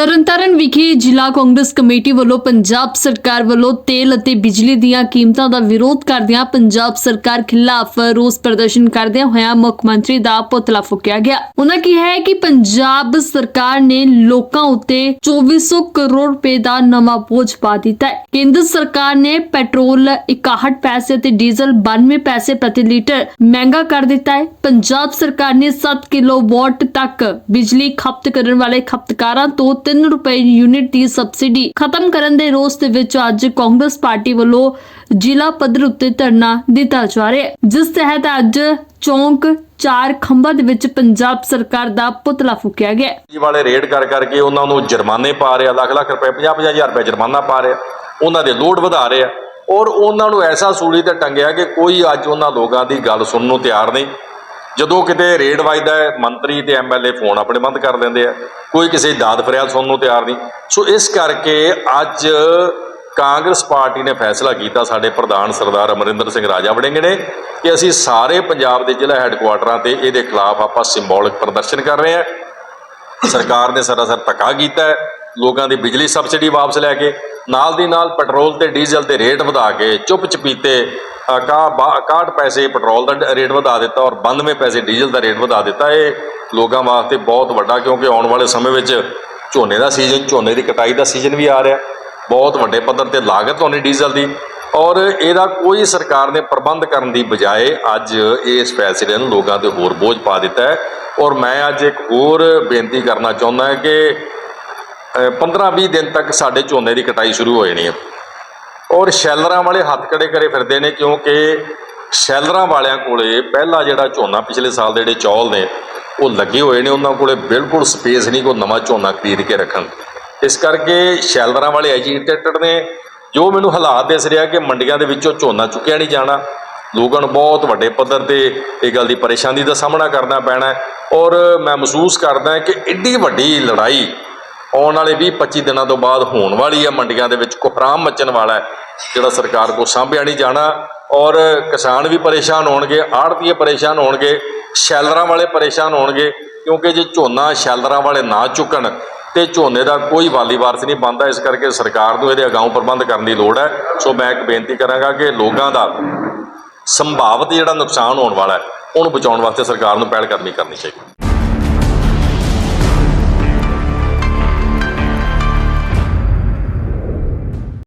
ਤਰਨਤਾਰਨ ਵਿਖੇ ਜ਼ਿਲ੍ਹਾ ਕਾਂਗਰਸ ਕਮੇਟੀ ਵੱਲੋਂ ਪੰਜਾਬ ਸਰਕਾਰ ਵੱਲੋਂ ਤੇਲ ਅਤੇ ਬਿਜਲੀ ਦੀਆਂ ਕੀਮਤਾਂ ਦਾ ਵਿਰੋਧ ਕਰਦਿਆਂ ਪੰਜਾਬ ਸਰਕਾਰ ਖਿਲਾਫ ਰੋਸ ਪ੍ਰਦਰਸ਼ਨ ਕਰਦਿਆਂ ਹੋਇਆਂ ਮੁੱਖ ਮੰਤਰੀ ਦਾ ਪੁਤਲਾ ਫੂਕਿਆ ਗਿਆ। ਉਹਨਾਂ ਕਿਹਾ ਹੈ ਕਿ ਪੰਜਾਬ ਸਰਕਾਰ ਨੇ ਲੋਕਾਂ ਉੱਤੇ 2400 ਕਰੋੜ ਰੁਪਏ ਦਾ ਨਵਾਂ ਬੋਝ ਪਾ ਦਿੱਤਾ ਹੈ। ਕੇਂਦਰ ਸਰਕਾਰ ਨੇ ਪੈਟਰੋਲ 61 ਪੈਸੇ ਤੇ ਡੀਜ਼ਲ 92 ਪੈਸੇ ਪ੍ਰਤੀ ਲੀਟਰ ਮਹਿੰਗਾ ਕਰ ਦਿੱਤਾ ਹੈ। ਪੰਜਾਬ ਸਰਕਾਰ ਨੇ 7 ਕਿਲੋਵਾਟ ਤੱਕ ਬਿਜਲੀ ਖਪਤ ਕਰਨ ਵਾਲੇ ਖਪਤਕਾਰਾਂ ਤੋਂ 3 ਰੁਪਏ ਯੂਨਿਟ ਦੀ ਸਬਸਿਡੀ ਖਤਮ ਕਰਨ ਦੇ ਰੋਸ ਦੇ ਵਿੱਚ ਅੱਜ ਕਾਂਗਰਸ ਪਾਰਟੀ ਵੱਲੋਂ ਜ਼ਿਲ੍ਹਾ ਪੱਧਰ ਉੱਤੇ ਧਰਨਾ ਦਿੱਤਾ ਜਾ ਰਿਹਾ ਹੈ, ਜਿਸ ਤਹਿਤ ਅੱਜ ਚੌਂਕ ਚਾਰ ਖੰਭਾਂ ਦੇ ਵਿੱਚ ਪੰਜਾਬ ਸਰਕਾਰ ਦਾ ਪੁਤਲਾ ਫੂਕਿਆ ਗਿਆ ਹੈ। ਜੀ ਵਾਲੇ ਰੇਡ ਕਰ ਕਰਕੇ ਉਹਨਾਂ ਨੂੰ ਜੁਰਮਾਨੇ ਪਾ ਰਿਹਾ, ਲੱਖ ਲੱਖ ਰੁਪਏ 50 50 ਹਜ਼ਾਰ ਰੁਪਏ ਜੁਰਮਾਨਾ ਪਾ ਰਿਹਾ, ਉਹਨਾਂ ਦੇ ਲੋਡ ਵਧਾ ਰਿਹਾ ਔਰ ਉਹਨਾਂ ਨੂੰ ਐਸਾ ਸੂਲੀ ਤੇ ਟੰਗਿਆ ਕਿ ਕੋਈ ਅੱਜ ਉਹਨਾਂ ਲੋਕਾਂ ਦੀ ਗੱਲ ਸੁਣਨ ਨੂੰ ਤਿਆਰ ਨਹੀਂ ਜਦੋਂ ਕਿਤੇ ਰੇਡ ਵੱਜਦਾ ਹੈ, ਮੰਤਰੀ ਤੇ ਐਮਐਲਏ ਫੋਨ ਆਪਣੇ ਬੰਦ ਕਰ ਦਿੰਦੇ ਆ। ਕੋਈ ਕਿਸੇ ਦਾਦ ਫਰਿਆਦ ਸੁਣਨ ਨੂੰ ਤਿਆਰ ਨਹੀਂ। ਸੋ ਇਸ ਕਰਕੇ ਅੱਜ ਕਾਂਗਰਸ ਪਾਰਟੀ ਨੇ ਫੈਸਲਾ ਕੀਤਾ, ਸਾਡੇ ਪ੍ਰਧਾਨ ਸਰਦਾਰ ਅਮਰਿੰਦਰ ਸਿੰਘ ਰਾਜਾ ਵੜਿੰਗ ਨੇ, ਕਿ ਅਸੀਂ ਸਾਰੇ ਪੰਜਾਬ ਦੇ ਜ਼ਿਲ੍ਹਾ ਹੈੱਡਕੁਆਟਰਾਂ ਤੇ ਇਹਦੇ ਖਿਲਾਫ ਆਪਾਂ ਸਿੰਬੋਲਿਕ ਪ੍ਰਦਰਸ਼ਨ ਕਰ ਰਹੇ ਹਾਂ। ਸਰਕਾਰ ਨੇ ਸਰਾਸਰ ਧੱਕਾ ਕੀਤਾ ਲੋਕਾਂ ਦੀ ਬਿਜਲੀ ਸਬਸਿਡੀ ਵਾਪਸ ਲੈ ਕੇ ਨਾਲ ਦੀ ਨਾਲ ਪੈਟਰੋਲ ਤੇ ਡੀਜ਼ਲ ਦੇ ਰੇਟ ਵਧਾ ਕੇ ਚੁੱਪ ਚਪੀਤੇ ਅ, ਬਾ- 61 ਪੈਸੇ ਪੈਟਰੋਲ ਦਾ ਡ- ਰੇਟ ਵਧਾ ਦਿੱਤਾ ਔਰ 92 ਪੈਸੇ ਡੀਜ਼ਲ ਦਾ ਰੇਟ ਵਧਾ ਦਿੱਤਾ। ਇਹ ਲੋਕਾਂ ਵਾਸਤੇ ਬਹੁਤ ਵੱਡਾ ਕਿਉਂਕਿ ਆਉਣ ਵਾਲੇ ਸਮੇਂ ਵਿੱਚ ਝੋਨੇ ਦਾ ਸੀਜ਼ਨ ਝੋਨੇ ਦੀ ਕਟਾਈ ਦਾ ਸੀਜ਼ਨ ਵੀ ਆ ਰਿਹਾ। ਬਹੁਤ ਵੱਡੇ ਪੱਧਰ ਤੇ ਲਾਗਤ ਹੋਣੀ ਡੀਜ਼ਲ ਦੀ ਔਰ ਇਹਦਾ ਕੋਈ ਸਰਕਾਰ ਨੇ ਪ੍ਰਬੰਧ ਕਰਨ ਦੀ ਬਜਾਏ ਅੱਜ ਇਸ ਫੈਸਲੇ ਨੂੰ ਲੋਕਾਂ ਤੇ ਹੋਰ ਬੋਝ ਪਾ ਦਿੱਤਾ ਹੈ। ਔਰ ਮੈਂ ਅੱਜ ਇੱਕ ਹੋਰ ਬੇਨਤੀ ਕਰਨਾ ਚਾਹੁੰਦਾ ਹਾਂ ਕਿ 15-20 ਦਿਨ ਤੱਕ ਸਾਡੇ ਝੋਨੇ ਦੀ ਕਟਾਈ ਸ਼ੁਰੂ ਹੋ ਜਾਣੀ ਹੈ। ਔਰ ਸ਼ੈਲਰਾਂ ਵਾਲੇ ਹੱਥ ਕੜੇ ਕਰੇ ਫਿਰਦੇ ਨੇ ਕਿਉਂਕਿ ਸ਼ੈਲਰਾਂ ਵਾਲਿਆਂ ਕੋਲੇ ਪਹਿਲਾ ਜਿਹੜਾ ਝੋਨਾ ਪਿਛਲੇ ਸਾਲ ਦੇ ਜਿਹੜੇ ਚੌਲ ਨੇ, ਉਹ ਲੱਗੇ ਹੋਏ ਨੇ। ਉਹਨਾਂ ਕੋਲੇ ਬਿਲਕੁਲ ਸਪੇਸ ਨਹੀਂ ਕੋਈ ਨਵਾਂ ਝੋਨਾ ਖਰੀਦ ਕੇ ਰੱਖਣ। ਇਸ ਕਰਕੇ ਸ਼ੈਲਰਾਂ ਵਾਲੇ ਐਜੀਟੇਟਡ ਨੇ। ਜੋ ਮੈਨੂੰ ਹਾਲਾਤ ਦਿਸ ਰਿਹਾ ਕਿ ਮੰਡੀਆਂ ਦੇ ਵਿੱਚੋਂ ਝੋਨਾ ਚੁੱਕਿਆ ਨਹੀਂ ਜਾਣਾ, ਲੋਕਾਂ ਨੂੰ ਬਹੁਤ ਵੱਡੇ ਪੱਧਰ ਤੇ ਇਹ ਗੱਲ ਦੀ ਪਰੇਸ਼ਾਨੀ ਦਾ ਸਾਹਮਣਾ ਕਰਨਾ ਪੈਣਾ ਔਰ ਮੈਂ ਮਹਿਸੂਸ ਕਰਦਾ ਕਿ ਐਡੀ ਵੱਡੀ ਲੜਾਈ ਆਉਣ ਵਾਲੇ 20-25 ਦਿਨਾਂ ਤੋਂ ਬਾਅਦ ਹੋਣ ਵਾਲੀ ਹੈ ਮੰਡੀਆਂ ਦੇ ਵਿੱਚ ਕੁਫਰਾਮ ਮੱਚਣ ਵਾਲਾ ਹੈ, ਜਿਹੜਾ ਸਰਕਾਰ ਕੋ ਸਾਂਭਿਆ ਨਹੀਂ ਜਾਣਾ। ਔਰ ਕਿਸਾਨ ਵੀ ਪਰੇਸ਼ਾਨ ਹੋਣਗੇ, ਆੜਤੀਏ ਪਰੇਸ਼ਾਨ ਹੋਣਗੇ, ਸ਼ੈਲਰਾਂ ਵਾਲੇ ਪਰੇਸ਼ਾਨ ਹੋਣਗੇ, ਕਿਉਂਕਿ ਜੇ ਝੋਨਾ ਸ਼ੈਲਰਾਂ ਵਾਲੇ ਨਾ ਚੁੱਕਣ ਤੇ ਝੋਨੇ ਦਾ ਕੋਈ ਵਾਲੀ ਵਾਰਸ ਨਹੀਂ ਬਣਦਾ, ਇਸ ਕਰਕੇ ਸਰਕਾਰ ਨੂੰ ਇਹਦੇ ਅਗਾਊਂ ਪ੍ਰਬੰਧ ਕਰਨ ਦੀ ਲੋੜ ਹੈ। ਸੋ ਮੈਂ ਇੱਕ ਬੇਨਤੀ ਕਰਾਂਗਾ ਕਿ ਲੋਕਾਂ ਦਾ ਸੰਭਾਵਿਤ ਜਿਹੜਾ ਨੁਕਸਾਨ ਹੋਣ ਵਾਲਾ ਹੈ, ਉਹਨੂੰ ਬਚਾਉਣ ਵਾਸਤੇ ਸਰਕਾਰ ਨੂੰ ਪਹਿਲ ਕਰਨੀ ਕਰਨੀ ਚਾਹੀਦੀ।